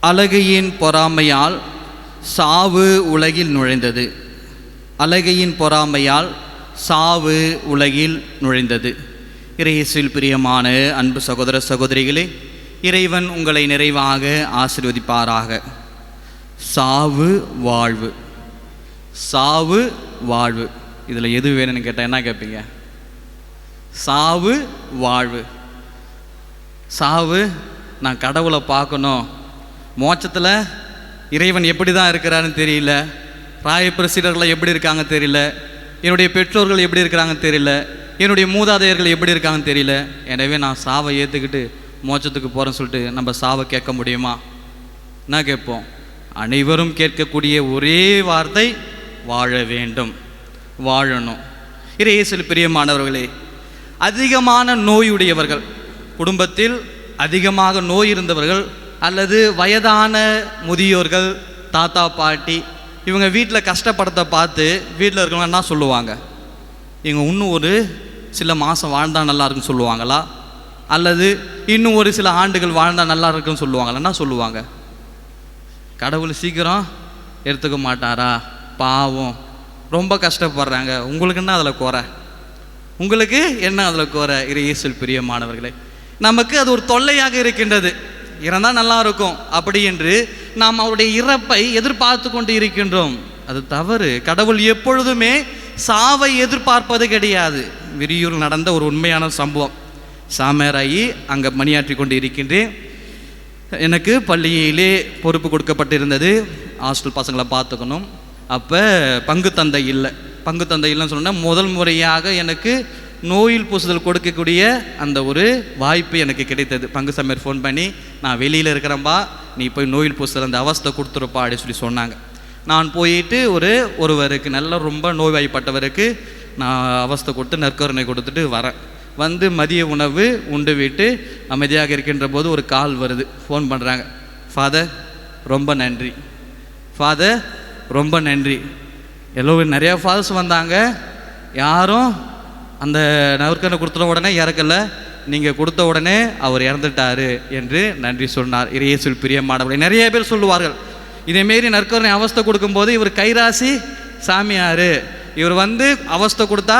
அழகையின் பொறாமையால் சாவு உலகில் நுழைந்தது. அழகையின் பொறாமையால் சாவு உலகில் நுழைந்தது. இறையசில் பிரியமான அன்பு சகோதர சகோதரிகளே இறைவன் உங்களை நிறைவாக ஆசீர்வதிப்பாராக. சாவு வாழ்வு. சாவு வாழ்வு. இதில் எது வேணும்னு கேட்டால் என்ன கேட்பீங்க சாவு வாழ்வு. சாவு நான் கடவுளை பார்க்கணும். மோட்சத்தில் இறைவன் எப்படி தான் இருக்கிறான்னு தெரியல ராயப்பிரசிடர்கள் எப்படி இருக்காங்க தெரியல. என்னுடைய பெற்றோர்கள் எப்படி இருக்கிறாங்கன்னு தெரியல. என்னுடைய மூதாதையர்கள் எப்படி இருக்காங்கன்னு தெரியல. எனவே நான் சாவை ஏற்றுக்கிட்டு மோட்சத்துக்கு போகிறேன்னு சொல்லிட்டு நம்ம சாவை கேட்க முடியுமா? என்ன கேட்போம்? அனைவரும் கேட்கக்கூடிய ஒரே வார்த்தை வாழ வேண்டும். வாழணும். இறையேசில் பிரியமானவர்களே அதிகமான நோயுடையவர்கள் குடும்பத்தில் அதிகமாக நோய் இருந்தவர்கள் அல்லது வயதான முதியோர்கள் தாத்தா பாட்டி இவங்க வீட்டில் கஷ்டப்படத்தை பார்த்து வீட்டில் இருக்கவங்க என்ன சொல்லுவாங்க? இவங்க இன்னும் ஒரு சில மாதம் வாழ்ந்தால் நல்லா இருக்குன்னு சொல்லுவாங்களா? அல்லது இன்னும் ஒரு சில ஆண்டுகள் வாழ்ந்தால் நல்லா இருக்குன்னு சொல்லுவாங்களா? என்ன சொல்லுவாங்க? கடவுள் சீக்கிரம் எடுத்துக்க மாட்டாரா? பாவம். ரொம்ப கஷ்டப்படுறாங்க. உங்களுக்கு என்ன அதில் குறை? உங்களுக்கு என்ன அதில் குறை? இறையேசல் பிரியமானவர்களே நமக்கு அது ஒரு தொல்லையாக இருக்கின்றது. இறந்தால் நல்லா இருக்கும் அப்படி என்று நாம் அவருடைய இறப்பை எதிர்பார்த்து கொண்டு இருக்கின்றோம். அது தவறு. கடவுள் எப்பொழுதுமே சாவை எதிர்பார்ப்பது கிடையாது. விரியூர் நடந்த ஒரு உண்மையான சம்பவம். சாமராயி அங்கே பணியாற்றி கொண்டு இருக்கின்றேன். எனக்கு பள்ளியிலே பொறுப்பு கொடுக்கப்பட்டிருந்தது. ஹாஸ்டல் பசங்களை பார்த்துக்கணும். அப்போ பங்கு தந்தை இல்லை. பங்கு தந்தை இல்லைன்னு சொன்னால் முதல் முறையாக எனக்கு நோயில் பூசுதல் கொடுக்கக்கூடிய அந்த ஒரு வாய்ப்பு எனக்கு கிடைத்தது. பங்கு சமையர் ஃபோன் பண்ணி நான் வெளியில் இருக்கிறேன்பா நீ போய் நோயில் பூசுதல் அந்த அவஸ்தை கொடுத்துருப்பா அப்படின்னு சொல்லி சொன்னாங்க. நான் போயிட்டு ஒரு ஒருவருக்கு நல்ல ரொம்ப நோய்வாய்ப்பட்டவருக்கு நான் அவஸ்தை கொடுத்து நற்கருணை கொடுத்துட்டு வரேன். வந்து மதிய உணவு உண்டு விட்டு அமைதியாக இருக்கின்ற போது ஒரு கால் வருது. ஃபோன் பண்ணுறாங்க ஃபாதர் ரொம்ப நன்றி. ஃபாதர் ரொம்ப நன்றி. எல்லோரும் நிறையா ஃபாதர்ஸ் வந்தாங்க. யாரும் அந்த நவர்க்கனை கொடுத்த உடனே இறக்கல. நீங்கள் கொடுத்த உடனே அவர் இறந்துட்டாரு என்று நன்றி சொன்னார். இறையேசுல் பிரியமானவர்களை நிறைய பேர் சொல்லுவார்கள். இதேமாரி நற்கரனை அவஸ்தை கொடுக்கும்போது இவர் கைராசி சாமியார். இவர் வந்து அவஸ்தை கொடுத்தா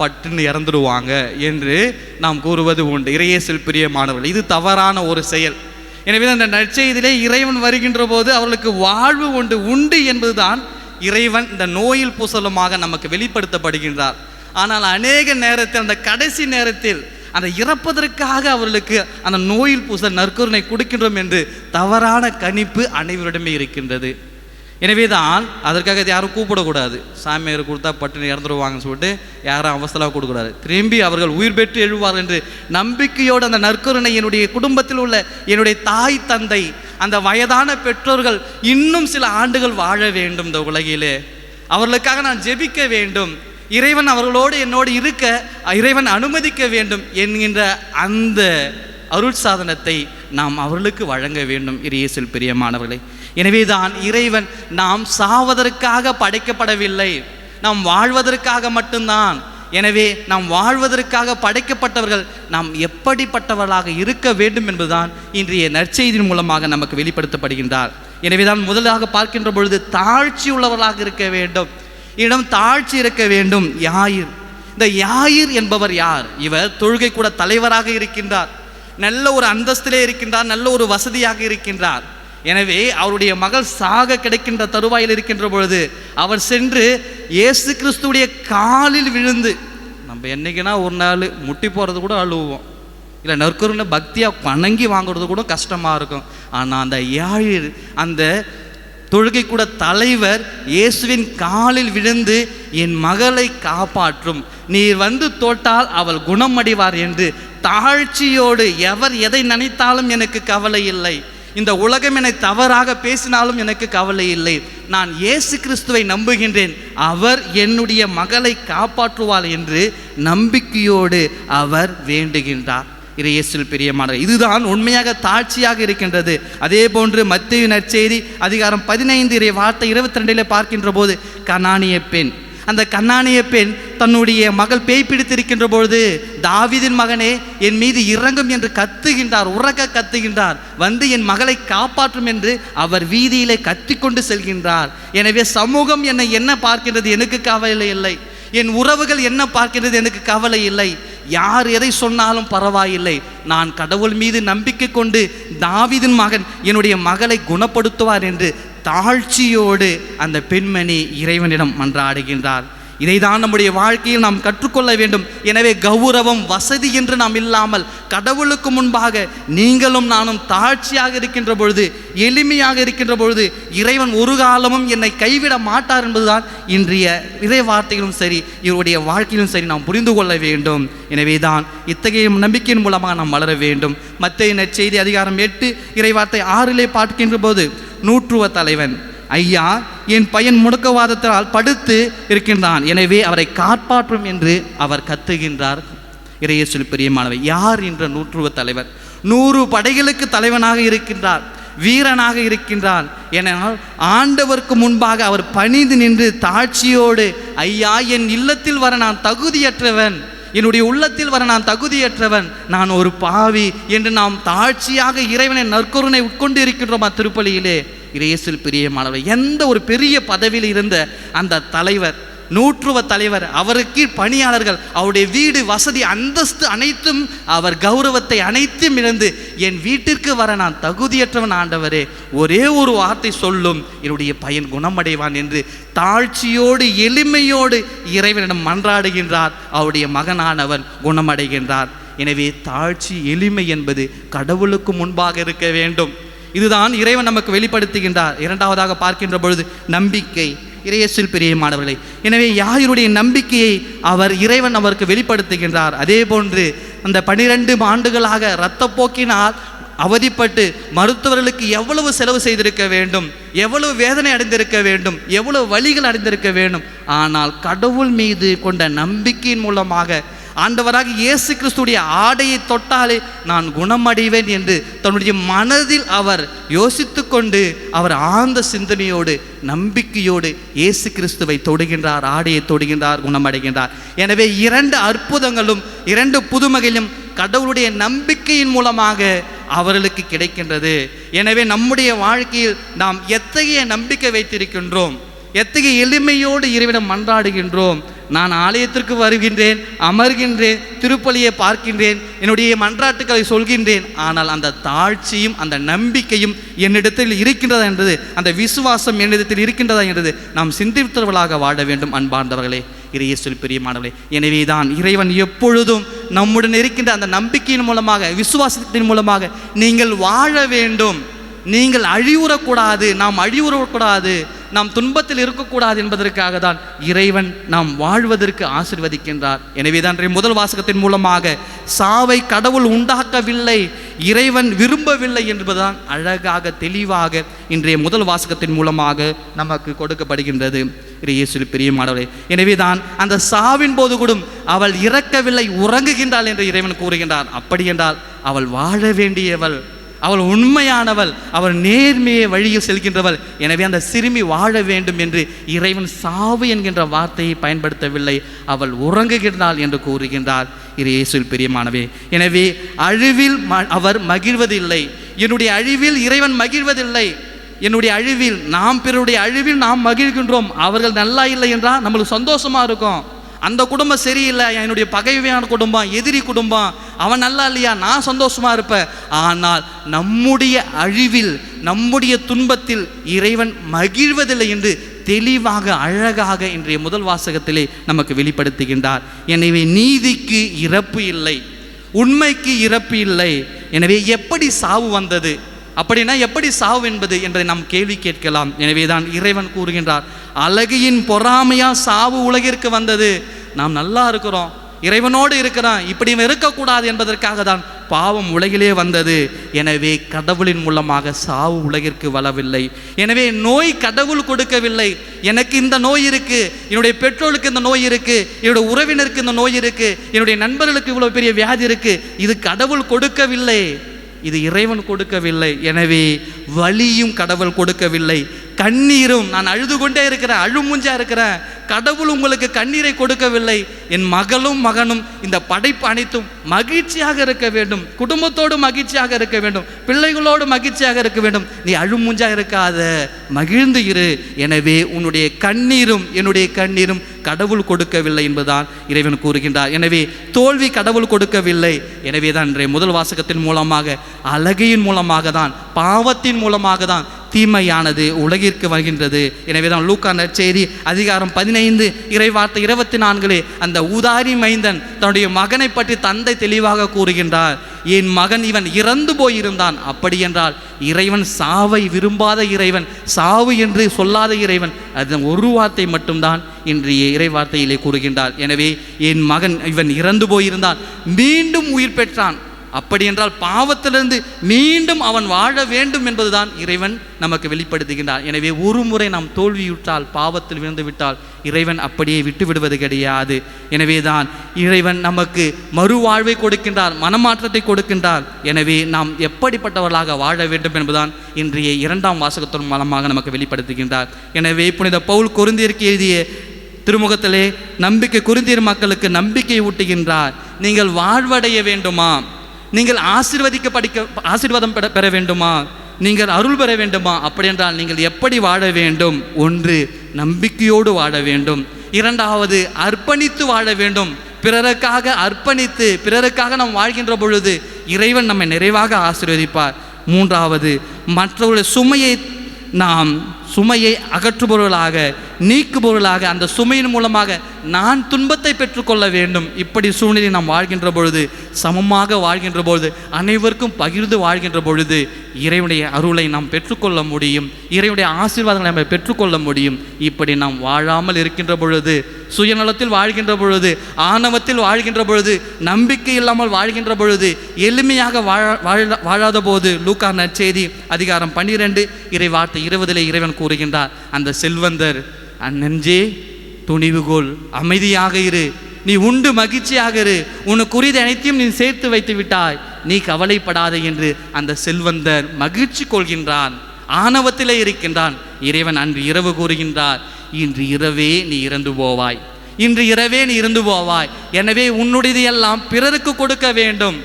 பட்டுன்னு இறந்துடுவாங்க என்று நாம் கூறுவது உண்டு. இறையேசில் பிரியமானவர்கள் இது தவறான ஒரு செயல். எனவே அந்த நற்செய்தியிலே இறைவன் வருகின்ற போது அவர்களுக்கு வாழ்வு உண்டு உண்டு என்பதுதான் இறைவன் இந்த நோயில் பூசலமாக நமக்கு வெளிப்படுத்தப்படுகின்றார். ஆனால் அநேக நேரத்தில் அந்த கடைசி நேரத்தில் அந்த இறப்பதற்காக அவர்களுக்கு அந்த நோயில் பூச நற்கருணை கொடுக்கின்றோம் என்று தவறான கணிப்பு அனைவரிடமே இருக்கின்றது. எனவே தான் அதற்காக இதை யாரும் கூப்பிடக்கூடாது. சாமியார் கொடுத்தா பட்டினி இறந்துருவாங்கன்னு சொல்லிட்டு யாரும் அவசரமாக கொடுக்கூடாது திரும்பி அவர்கள் உயிர் பெற்று எழுவார்கள் என்று நம்பிக்கையோடு அந்த நற்கருணை என்னுடைய குடும்பத்தில் உள்ள என்னுடைய தாய் தந்தை அந்த வயதான பெற்றோர்கள் இன்னும் சில ஆண்டுகள் வாழ வேண்டும் இந்த உலகிலே. அவர்களுக்காக நான் ஜெபிக்க வேண்டும். இறைவன் அவர்களோடு என்னோடு இருக்க இறைவன் அனுமதிக்க வேண்டும் என்கின்ற அந்த அருள் சாதனத்தை நாம் அவர்களுக்கு வழங்க வேண்டும். இறையேசில் பிரியமானவர்களே எனவே தான் இறைவன் நாம் சாவதற்காக படைக்கப்படவில்லை. நாம் வாழ்வதற்காக மட்டும்தான். எனவே நாம் வாழ்வதற்காக படைக்கப்பட்டவர்கள் நாம் எப்படிப்பட்டவர்களாக இருக்க வேண்டும் என்பதுதான் இன்றைய நற்செய்தியின் மூலமாக நமக்கு வெளிப்படுத்தப்படுகின்றார். எனவே தான் முதலாக பார்க்கின்ற பொழுது தாழ்ச்சி உள்ளவர்களாக இருக்க வேண்டும். இடம் தாழ்ச்சி இருக்க வேண்டும். யாயிர். இந்த யாயிர் என்பவர் யார்? இவர் தொழுகை கூட தலைவராக இருக்கின்றார். நல்ல ஒரு அந்தஸ்திலே இருக்கின்றார். நல்ல ஒரு வசதியாக இருக்கின்றார். எனவே அவருடைய மகள் சாக கிடைக்கின்ற தருவாயில் இருக்கின்ற பொழுது அவர் சென்று இயேசு கிறிஸ்துடைய காலில் விழுந்து நம்ம என்னைக்குன்னா ஒரு நாள் முட்டி போகிறது கூட அழுவோம். இல்லை நற்கருன்னு பக்தியாக வணங்கி வாங்குறது கூட கஷ்டமாக இருக்கும். ஆனால் அந்த யாழில் அந்த தொழுகை கூட தலைவர் இயேசுவின் காலில் விழுந்து என் மகளை காப்பாற்றும். நீர் வந்து தோட்டால் அவள் குணமடைவார் என்று. தாழ்ச்சியோடு எவர் எதை நினைத்தாலும் எனக்கு கவலை இல்லை. இந்த உலகம் என்னை தவறாக பேசினாலும் எனக்கு கவலை இல்லை. நான் இயேசு கிறிஸ்துவை நம்புகின்றேன். அவர் என்னுடைய மகளை காப்பாற்றுவார் என்று நம்பிக்கையோடு அவர் வேண்டுகின்றார். இறையேசில் பிரியமானவர். இதுதான் உண்மையாக தாழ்ச்சியாக இருக்கின்றது. அதே போன்று மத்திய நற்செய்தி அதிகாரம் பதினைந்து இறை வார்த்தை இருபத்தி ரெண்டில் பார்க்கின்ற போது கனானிய பெண். அந்த கண்ணானிய பெண் தன்னுடைய மகள் பேய் பிடித்திருக்கின்ற பொழுது தாவிதின் மகனே என் மீது இறங்கும் என்று கத்துகின்றார் உறக்க கத்துகின்றார். வந்து என் மகளை காப்பாற்றும் என்று அவர் வீதியிலே கத்திக்கொண்டு செல்கின்றார். எனவே சமூகம் என்னை என்ன பார்க்கின்றது எனக்கு கவலை இல்லை. என் உறவுகள் என்ன பார்க்கின்றது எனக்கு கவலை இல்லை. யார் எதை சொன்னாலும் பரவாயில்லை. நான் கடவுள் மீது நம்பிக்கை கொண்டு தாவிதின் மகன் என்னுடைய மகளை குணப்படுத்துவார் என்று தாழ்ச்சியோடு அந்த பெண்மணி இறைவனிடம் மன்றாடுகின்றார். இதைதான் நம்முடைய வாழ்க்கையில் நாம் கற்றுக்கொள்ள வேண்டும். எனவே கௌரவம் வசதி என்று நாம் இல்லாமல் கடவுளுக்கு முன்பாக நீங்களும் நானும் தாழ்ச்சியாக இருக்கின்ற பொழுது எளிமையாக இருக்கின்ற பொழுது இறைவன் ஒரு காலமும் என்னை கைவிட மாட்டார் என்பதுதான் இன்றைய இறை வார்த்தையிலும் சரி இவருடைய வாழ்க்கையிலும் சரி நாம் புரிந்து கொள்ள வேண்டும். எனவே தான் இத்தகைய நம்பிக்கையின் மூலமாக நாம் வளர வேண்டும். மத்திய நற்செய்தி அதிகாரம் எட்டு இறைவார்த்தை ஆறிலே பார்க்கின்ற போது நூற்றுவ தலைவன் ஐயா என் பையன் முடக்கவாதத்தால் படுத்து இருக்கின்றான். எனவே அவரை காப்பாற்றும் என்று அவர் கத்துகின்றார். இறையேசுவில் பிரியமானவர் யார் என்ற நூற்றுவ தலைவர் நூறு படைகளுக்கு தலைவனாக இருக்கின்றார் வீரனாக இருக்கின்றார். ஏனால் ஆண்டவருக்கு முன்பாக அவர் பணிந்து நின்று தாட்சியோடு ஐயா என் இல்லத்தில் வர நான் தகுதியற்றவன் என்னுடைய உள்ளத்தில் வர நான் தகுதியற்றவன் நான் ஒரு பாவி என்று நாம் தாழ்ச்சியாக இறைவனை நற்கருணை உட்கொண்டு இருக்கின்றோம் திருப்பலியிலே? இயேசில் பிரியமானவர் எந்த ஒரு பெரிய பதவியில் இருந்த அந்த தலைவர் நூற்றுவ தலைவர் அவருக்கு பணியாளர்கள் அவருடைய வீடு வசதி அந்தஸ்து அனைத்தும் அவர் கௌரவத்தை அனைத்தும் இழந்து என் வீட்டிற்கு வர நான் தகுதியற்றவன் ஆண்டவரே ஒரே ஒரு வார்த்தை சொல்லும் என்னுடைய பையன் குணமடைவான் என்று தாழ்ச்சியோடு எளிமையோடு இறைவனிடம் மன்றாடுகின்றார். அவருடைய மகனானவன் குணமடைகின்றார் எனவே தாழ்ச்சி எளிமை என்பது கடவுளுக்கு முன்பாக இருக்க வேண்டும். இதுதான் இறைவன் நமக்கு வெளிப்படுத்துகின்றார். இரண்டாவதாக பார்க்கின்ற பொழுது நம்பிக்கை. இறையசில் பிரியமானவர்களே எனவே யாருடைய நம்பிக்கையை அவர் இறைவன் அவருக்கு வெளிப்படுத்துகின்றார்? அதே போன்று அந்த பனிரெண்டு ஆண்டுகளாக இரத்தப்போக்கினால் அவதிப்பட்டு மருத்துவர்களுக்கு எவ்வளவு செலவு செய்திருக்க வேண்டும்? எவ்வளவு வேதனை அடைந்திருக்க வேண்டும்? எவ்வளவு வழிகள் அடைந்திருக்க வேண்டும்? ஆனால் கடவுள் மீது கொண்ட நம்பிக்கையின் மூலமாக ஆண்டவராக இயேசு கிறிஸ்துடைய ஆடையை தொட்டாலே நான் குணமடைவேன் என்று தன்னுடைய மனதில் அவர் யோசித்து கொண்டு அவர் ஆழ்ந்த சிந்தனையோடு நம்பிக்கையோடு இயேசு கிறிஸ்துவை தொடுகின்றார் ஆடையை தொடுகின்றார் குணமடைகின்றார். எனவே இரண்டு அற்புதங்களும் இரண்டு புதுமகளும் கடவுளுடைய நம்பிக்கையின் மூலமாக அவர்களுக்கு கிடைக்கின்றது. எனவே நம்முடைய வாழ்க்கையில் நாம் எத்தகைய நம்பிக்கை வைத்திருக்கின்றோம்? எத்தகைய எளிமையோடு இறைவிடம் மன்றாடுகின்றோம்? நான் ஆலயத்திற்கு வருகின்றேன் அமர்கின்றேன் திருப்பலியை பார்க்கின்றேன் என்னுடைய மன்றாட்டுக்களை சொல்கின்றேன். ஆனால் அந்த தாழ்ச்சியும் அந்த நம்பிக்கையும் என்னிடத்தில் இருக்கின்றதா என்றது அந்த விசுவாசம் என்னிடத்தில் இருக்கின்றதா என்றது நாம் சிந்தித்தவர்களாக வாழ வேண்டும் அன்பார்ந்தவர்களே. இறையேசுவில் பிரியமானவர்களே எனவே தான் இறைவன் எப்பொழுதும் நம்முடன் இருக்கின்ற அந்த நம்பிக்கையின் மூலமாக விசுவாசத்தின் மூலமாக நீங்கள் வாழ வேண்டும். நீங்கள் அழிவுறக்கூடாது நாம் அழிவுறக்கூடாது. நாம் துன்பத்தில் இருக்கக்கூடாது என்பதற்காக தான் இறைவன் நாம் வாழ்வதற்கு ஆசிர்வதிக்கின்றார். எனவே தான் முதல் வாசகத்தின் மூலமாக சாவை கடவுள் உண்டாக்கவில்லை இறைவன் விரும்பவில்லை என்பதுதான் அழகாக தெளிவாக இன்றைய முதல் வாசகத்தின் மூலமாக நமக்கு கொடுக்கப்படுகின்றது. இயேசுவில் பிரியமானவரே எனவே தான் அந்த சாவின் போது கூட அவள் இறக்கவில்லை உறங்குகின்றாள் என்று இறைவன் கூறுகின்றார் அப்படி என்றால் அவள் வாழ வேண்டியவள் அவள் உண்மையானவள். அவள் நேர்மையை வழியில் செல்கின்றவள். எனவே அந்த சிறுமி வாழ வேண்டும் என்று இறைவன் சாவு என்கின்ற வார்த்தையை பயன்படுத்தவில்லை. அவள் உறங்குகின்றாள் என்று கூறுகின்றார் இரு இயேசுவில் பிரியமானவே எனவே அழிவில் ம- அவர் மகிழ்வதில்லை. என்னுடைய அழிவில் இறைவன் மகிழ்வதில்லை. என்னுடைய அழிவில் நாம் பிறருடைய அழிவில் நாம் மகிழ்கின்றோம். அவர்கள் நல்லா இல்லை என்றால் நம்மளுக்கு சந்தோஷமாக இருக்கும். அந்த குடும்பம் சரியில்லை என்னுடைய பகைவையான குடும்பம் எதிரி குடும்பம். அவன் நல்லா இல்லையா? நான் சந்தோஷமா இருப்பேன். ஆனால் நம்முடைய அழிவில் நம்முடைய துன்பத்தில் இறைவன் மகிழ்வதில்லை என்று தெளிவாக அழகாக இன்றைய முதல் வாசகத்திலே நமக்கு வெளிப்படுத்துகின்றார். எனவே நீதிக்கு இறப்பு இல்லை. உண்மைக்கு இறப்பு இல்லை. எனவே எப்படி சாவு வந்தது? அப்படின்னா எப்படி சாவு என்பது என்பதை நாம் கேள்வி கேட்கலாம். எனவே தான் இறைவன் கூறுகின்றார் அழகியின் பொறாமையா சாவு உலகிற்கு வந்தது? நாம் நல்லா இருக்கிறோம். இறைவனோடு இருக்கிறான். இப்படி இவன் இருக்கக்கூடாது என்பதற்காக தான் பாவம் உலகிலே வந்தது. எனவே கடவுளின் மூலமாக சாவு உலகிற்கு வரவில்லை. எனவே நோய் கடவுள் கொடுக்கவில்லை. எனக்கு இந்த நோய் இருக்கு. என்னுடைய பெற்றோருக்கு இந்த நோய் இருக்கு. என்னுடைய உறவினருக்கு இந்த நோய் இருக்கு. என்னுடைய நண்பர்களுக்கு இவ்வளவு பெரிய வியாதி இருக்கு. இது கடவுள் கொடுக்கவில்லை. இது இறைவன் கொடுக்கவில்லை. எனவே வலியும் கடவுள் கொடுக்கவில்லை. கண்ணீரும் நான் அழுது கொண்டே இருக்கிறேன் அழுமூஞ்சா இருக்கிறேன். கடவுள் உங்களுக்கு கண்ணீரை கொடுக்கவில்லை. என் மகளும் மகனும் இந்த படைப்பு அனைத்தும் மகிழ்ச்சியாக இருக்க வேண்டும். குடும்பத்தோடு மகிழ்ச்சியாக இருக்க வேண்டும். பிள்ளைகளோடு மகிழ்ச்சியாக இருக்க வேண்டும். நீ அழுமூஞ்சாக இருக்காத. மகிழ்ந்து இரு. எனவே உன்னுடைய கண்ணீரும் என்னுடைய கண்ணீரும் கடவுள் கொடுக்கவில்லை என்பதுதான் இறைவன் கூறுகின்றார். எனவே தோல்வி கடவுள் கொடுக்கவில்லை. எனவே தான் இன்றைய முதல் வாசகத்தின் மூலமாக அழகையின் மூலமாக தான் பாவத்தின் மூலமாக தான் தீமையானது உலகிற்கு வருகின்றது. எனவே தான் லூக்கா நற்செய்தி அதிகாரம் பதினைந்து இறைவார்த்தை இருபத்தி நான்கிலே அந்த ஊதாரி மைந்தன் தன்னுடைய மகனை பற்றி தந்தை தெளிவாக கூறுகின்றார். என் மகன் இவன் இறந்து போயிருந்தான். அப்படி என்றால் இறைவன் சாவை விரும்பாத இறைவன் சாவு என்று சொல்லாத இறைவன் அது ஒரு வார்த்தை மட்டும்தான் இன்றைய இறைவார்த்தையிலே கூறுகின்றார். எனவே என் மகன் இவன் இறந்து போயிருந்தான். மீண்டும் உயிர் பெற்றான். அப்படி என்றால் பாவத்திலிருந்து மீண்டும் அவன் வாழ வேண்டும் என்பதுதான் இறைவன் நமக்கு வெளிப்படுத்துகின்றார் எனவே ஒரு முறை நாம் தோல்வியுற்றால் பாவத்தில் விழுந்துவிட்டால் இறைவன் அப்படியே விட்டு விடுவது கிடையாது. எனவே தான் இறைவன் நமக்கு மறுவாழ்வை கொடுக்கின்றார் மனமாற்றத்தை கொடுக்கின்றார். எனவே நாம் எப்படிப்பட்டவர்களாக வாழ வேண்டும் என்பதுதான் இன்றைய இரண்டாம் வாசகத்தின் மூலமாக நமக்கு வெளிப்படுத்துகின்றார். எனவே புனித பவுல் கொருந்தியருக்கு எழுதிய திருமுகத்திலே நம்பிக்கை குருந்தீர் மக்களுக்கு நம்பிக்கை ஊட்டுகின்றார். நீங்கள் வாழ்வடைய வேண்டுமா? நீங்கள் ஆசீர்வதிக்க படிக்க ஆசீர்வாதம் பெற பெற வேண்டுமா? நீங்கள் அருள் பெற வேண்டுமா? அப்படி என்றால் நீங்கள் எப்படி வாழ வேண்டும்? ஒன்று நம்பிக்கையோடு வாழ வேண்டும். இரண்டாவது அர்ப்பணித்து வாழ வேண்டும். பிறருக்காக அர்ப்பணித்து பிறருக்காக நாம் வாழ்கின்ற பொழுது இறைவன் நம்மை நிறைவாக ஆசீர்வதிப்பார். மூன்றாவது மற்றவர்களுடைய சுமையை நாம் சுமையை அகற்றுபவர்களாக நீக்குபவர்களாக அந்த சுமையின் மூலமாக நான் துன்பத்தை பெற்றுக்கொள்ள வேண்டும். இப்படி சூழ்நிலை நாம் வாழ்கின்ற பொழுது சமமாக வாழ்கின்ற பொழுது அனைவருக்கும் பகிர்ந்து வாழ்கின்ற பொழுது இறைவனுடைய அருளை நாம் பெற்றுக்கொள்ள முடியும். இறைவனுடைய ஆசீர்வாதங்களை நம்ம பெற்றுக்கொள்ள முடியும். இப்படி நாம் வாழாமல் இருக்கின்ற பொழுது சுயநலத்தில் வாழ்கின்ற பொழுது ஆணவத்தில் வாழ்கின்ற பொழுது நம்பிக்கை இல்லாமல் வாழ்கின்ற பொழுது எளிமையாக வாழ வாழ- வாழாத போது லூக்கா நற்செய்தி அதிகாரம் பன்னிரெண்டு இறை வார்த்தை இருபதிலே இறைவன் கூறுகின்றார். அந்த செல்வந்தர் நெஞ்சே துணிவுகோல் அமைதியாக இரு. நீ உண்டு மகிழ்ச்சியாக இரு. உனக்குரியது அனைத்தையும் நீ சேர்த்து வைத்து விட்டாய். நீ கவலைப்படாதே என்று அந்த செல்வந்தர் மகிழ்ச்சி கொள்கின்றான். ஆணவத்திலே இருக்கின்றான். இறைவன் அன்று இரவு கூறுகின்றார் இன்று இரவே நீ இறந்து போவாய். இன்று இரவே நீ இறந்து போவாய். எனவே உன்னுடையது எல்லாம் பிறருக்கு கொடுக்க வேண்டும்.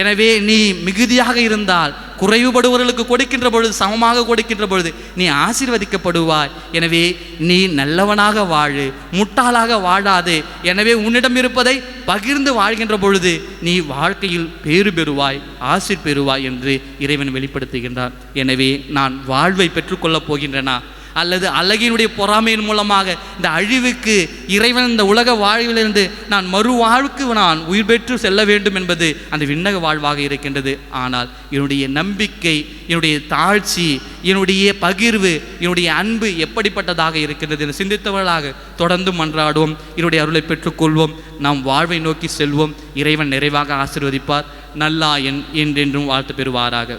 எனவே நீ மிகுதியாக இருந்தால் குறைவுபடுவர்களுக்கு கொடுக்கின்ற பொழுது சமமாக கொடுக்கின்ற பொழுது நீ ஆசீர்வதிக்கப்படுவாய். எனவே நீ நல்லவனாக வாழு முட்டாளாக வாழாது. எனவே உன்னிடம் இருப்பதை பகிர்ந்து வாழ்கின்ற பொழுது நீ வாழ்க்கையில் பேறு பெறுவாய் ஆசிர் பெறுவாய் என்று இறைவன் வெளிப்படுத்துகின்றார் எனவே நான் வாழ்வை பெற்றுக்கொள்ளப் போகின்றனா? அல்லது அழகினுடைய பொறாமையின் மூலமாக இந்த அழிவுக்கு இறைவன் இந்த உலக வாழ்விலிருந்து நான் மறுவாழ்வுக்கு நான் உயிர் பெற்று செல்ல வேண்டும் என்பது அந்த விண்ணக வாழ்வாக இருக்கின்றது. ஆனால் என்னுடைய நம்பிக்கை என்னுடைய தாழ்ச்சி என்னுடைய பகிர்வு என்னுடைய அன்பு எப்படிப்பட்டதாக இருக்கின்றது என்று சிந்தித்தவர்களாக தொடர்ந்து மன்றாடுவோம். என்னுடைய அருளை பெற்றுக்கொள்வோம். நாம் வாழ்வை நோக்கி செல்வோம். இறைவன் நிறைவாக ஆசிர்வதிப்பார். நல்லா என் என்றென்றும் வாழ்த்து பெறுவாராக.